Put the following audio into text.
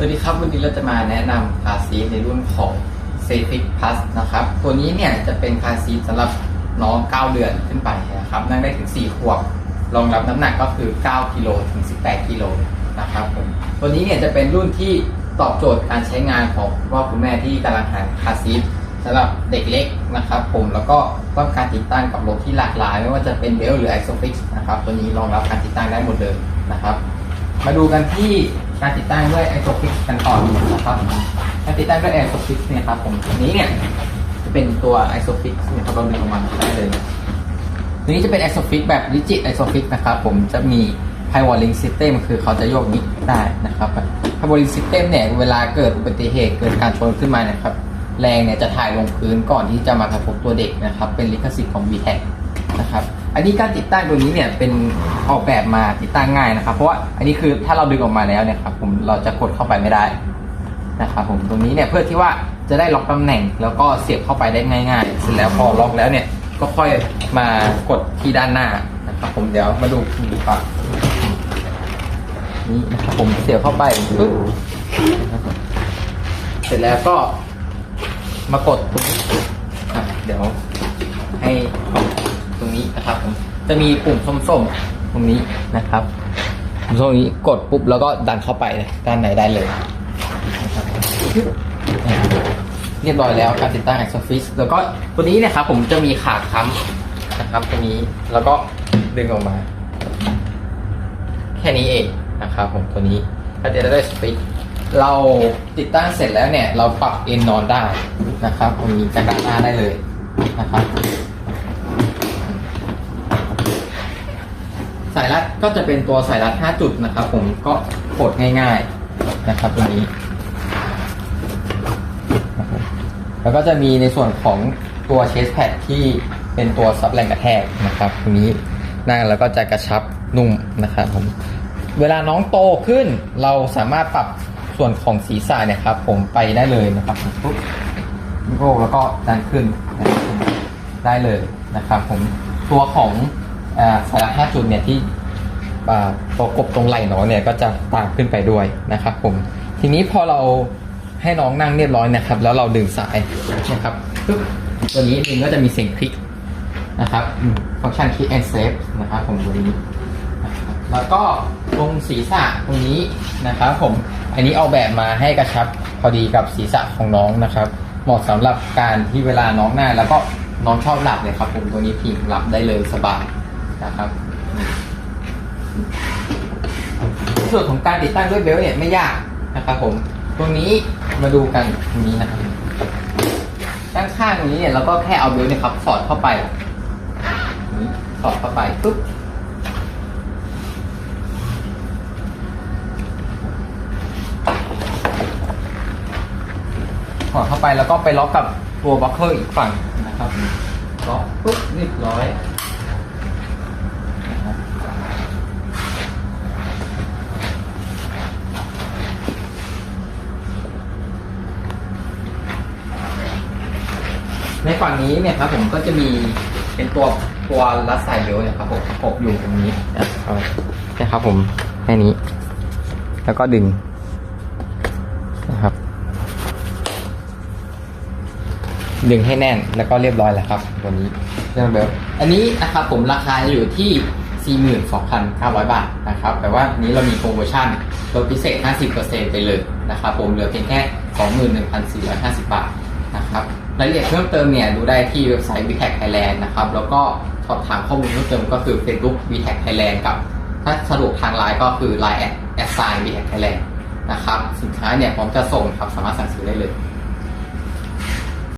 สวัสดีครับ วันนี้เราจะมาแนะนำคาร์ซีทในรุ่นของ s a f i c Plus นะครับ ตัวนี้เนี่ยจะเป็นคาร์ซีทสำหรับน้อง 9 เดือนขึ้นไปนะครับ นั่งได้ถึง 4 ขวบ รองรับน้ำหนักก็คือ 9 กิโลถึง 18 กิโลนะครับผมตัวนี้เนี่ยจะเป็นรุ่นที่ตอบโจทย์การใช้งานของคุณพ่อคุณแม่ที่กำลังหาคาร์ซีทสำหรับเด็กเล็กนะครับผมแล้วก็ต้องการติดตั้งกับรถที่หลากหลาย ไม่ว่าจะเป็นเบลหรือ i s o f i x นะครับตัวนี้รองรับการติดตั้งได้หมดเลยนะครับ มาดูกันที่ การติดตั้งด้วย i s o f i x กันก่อนนะครับการติดตั้งด้วย i s o f i x เนี่ยครับผมตัวนี้เนี่ยจะเป็นตัว i s o f i x เนี่ยครับเราดึงออกมาได้เลยตัวนี้จะเป็น i s o f i x แบบ rigid i s o f i x นะครับผมจะมี pivot link system คือเขาจะโยกนี้ได้นะครับ pivot link system เนี่ยเวลาเกิดอุบัติเหตุเกิดการชนขึ้นมานะครับแรงเนี่ยจะถ่ายลงพื้นก่อนที่จะมากระทบตัวเด็กนะครับ เป็นลิขสิทธิ์ของ b t e c นะครับ อันนี้การติดตั้งตัวนี้เนี่ยเป็นออกแบบมาติดตั้งง่ายนะครับ เพราะว่าอันนี้คือถ้าเราดึงออกมาแล้วเนี่ยครับผมเราจะกดเข้าไปไม่ได้นะครับผมตรงนี้เนี่ยเพื่อที่ว่าจะได้ล็อกตำแหน่งแล้วก็เสียบเข้าไปได้ง่าย ๆ เสร็จแล้วพอล็อกแล้วเนี่ยก็ค่อยมากดที่ด้านหน้านะครับผมเดี๋ยวมาดูดีกว่านี่นะครับผมเสียบเข้าไปปึ๊บเสร็จแล้วก็มากดตรงนี้เดี๋ยวให้ รงนี้นะครับผมจะมีปุ่มส้มๆตรงนี้นะครับปุ่มส้มนี้กดปุ๊บแล้วก็ดันเข้าไปด้านไหนได้เลยนะครับเรียบร้อยแล้วการติดตั้ง i s o f i x แล้วก็ตัวนี้นะครับผมจะมีขาค้ำนะครับตัวนี้แล้วก็ดึงออกมา แค่นี้เองนะครับผมตัวนี้ก็จะได้สปิกเราติดตั้งเสร็จแล้วเนี่ย เราปรับเอ็นนอนได้นะครับตรงนี้จากด้านหน้าได้เลยนะครับายรัดก็จะเป็นตัวสายรัด 5 จุดนะครับ ผมก็กดง่ายๆนะครับตัวนี้ แล้วก็จะมีในส่วนของตัวเชสแพดที่เป็นตัวซับแรงกระแทกนะครับตรงนี้นั่งแล้วก็จะกระชับนุ่มนะครับผมเวลาน้องโตขึ้น เราสามารถปรับส่วนของศีรษะเนี่ยครับ ผมไปได้เลยนะครับปุ๊บโกแล้วก็ดันขึ้นได้เลยนะครับ ผมตัวของอสายรัด5จุดเนี่ยที่ ตัวกบตรงไหล่น้องเนี่ยก็จะตามขึ้นไปด้วยนะครับผมทีนี้พอเราให้น้องนั่งเรียบร้อยนะครับ แล้วเราดึงสายนะครับปึ๊บตัวนี้เองก็จะมีเสียงคลิกนะครับฟังก์ชันคลิกแอนด์เซฟนะครับผมตัวนี้แล้วก็ตรงศีรษะตรงนี้นะครับผมอันนี้เอาแบบมาให้กระชับพอดีกับศีรษะของน้องนะครับ เหมาะสำหรับการที่เวลาน้องหน้า แล้วก็น้องชอบหลับเนี่ยครับผมตัวนี้พิงหลับได้เลยสบายนะครับ ส่วนของการติดตั้งด้วยเบลต์เนี่ยไม่ยากนะครับผม ตรงนี้มาดูกันตรงนี้นะครับด้านข้างตรงนี้เนี่ยเราก็แค่เอาเบลต์เนี่ยครับ สอดเข้าไปสอดเข้าไปปุ๊บสอดเข้าไปแล้วก็ไปล็อกกับตัวบล็อกเกอร์อีกฝั่งนะครับล็อกปุ๊บเรียบร้อยนะครับ ในฝั่งนี้เนี่ยครับผมก็จะมีเป็นตัวตัวรัดสายเบลต์เนี่ยครับผมประกบอยู่ตรงนี้นะครับนะครับผมแค่นี้ แล้วก็ดึงนะครับ ดึงให้แน่นแล้วก็เรียบร้อยแล้วครับ ตัวนี้เรื่องเบลต์อันนี้นะครับผมราคาอยู่ที่42,900 บาทนะครับ แต่ว่านี้เรามีโปรโมชั่นลดพิเศษ 50%ไปเลยนะครับ ผมเหลือเพียงแค่ 21,450 บาทนะ ครับรายละเอียดเพิ่มเติมเนี่ยดูได้ที่เว็บไซต์ v t a c Thailand นะครับแล้วก็สอบถามข้อมูลเพิ่มเติมก็คือ Facebook v t a c Thailand กับ ถ้าสะดวกทางไลน์ก็คือ Line แอดไซน์ v t a c Thailand นะครับสินค้าเนี่ยพร้อมจะส่งครับสามารถสั่งซื้อได้เลย